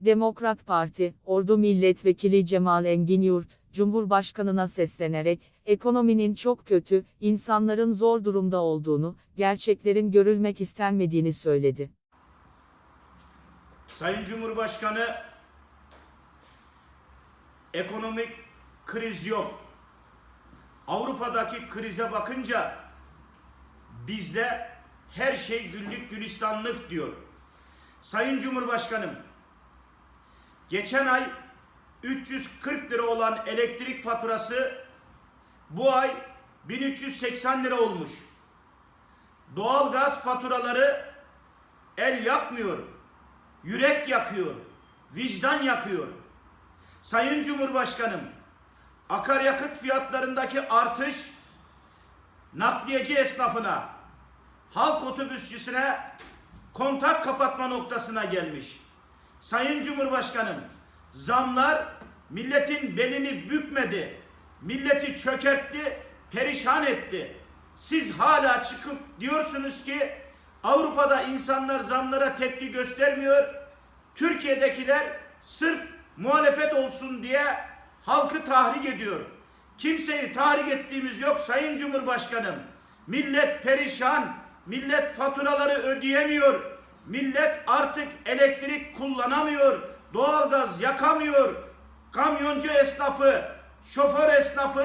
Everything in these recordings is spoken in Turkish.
Demokrat Parti, Ordu Milletvekili Cemal Engin Yurt, Cumhurbaşkanına seslenerek, ekonominin çok kötü, insanların zor durumda olduğunu, gerçeklerin görülmek istenmediğini söyledi. Sayın Cumhurbaşkanı ekonomik kriz yok. Avrupa'daki krize bakınca bizde her şey güllük gülistanlık diyor. Sayın Cumhurbaşkanım geçen ay 340 lira olan elektrik faturası bu ay 1380 lira olmuş. Doğalgaz faturaları el yakmıyor yürek yakıyor, vicdan yakıyor. Sayın Cumhurbaşkanım, akaryakıt fiyatlarındaki artış nakliyeci esnafına, halk otobüsçüsüne kontak kapatma noktasına gelmiş. Sayın Cumhurbaşkanım, zamlar milletin belini bükmedi, milleti çökertti, perişan etti. Siz hala çıkıp diyorsunuz ki Avrupa'da insanlar zamlara tepki göstermiyor. Türkiye'dekiler sırf muhalefet olsun diye halkı tahrik ediyor. Kimseyi tahrik ettiğimiz yok Sayın Cumhurbaşkanım. Millet perişan, millet faturaları ödeyemiyor. Millet artık elektrik kullanamıyor, doğalgaz yakamıyor. Kamyoncu esnafı, şoför esnafı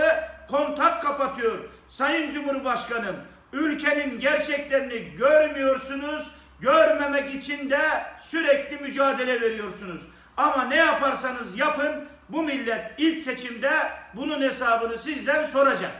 kontak kapatıyor. Sayın Cumhurbaşkanım, ülkenin gerçeklerini görmüyorsunuz. Görmemek için de sürekli mücadele veriyorsunuz. Ama ne yaparsanız yapın bu millet ilk seçimde bunun hesabını sizden soracak.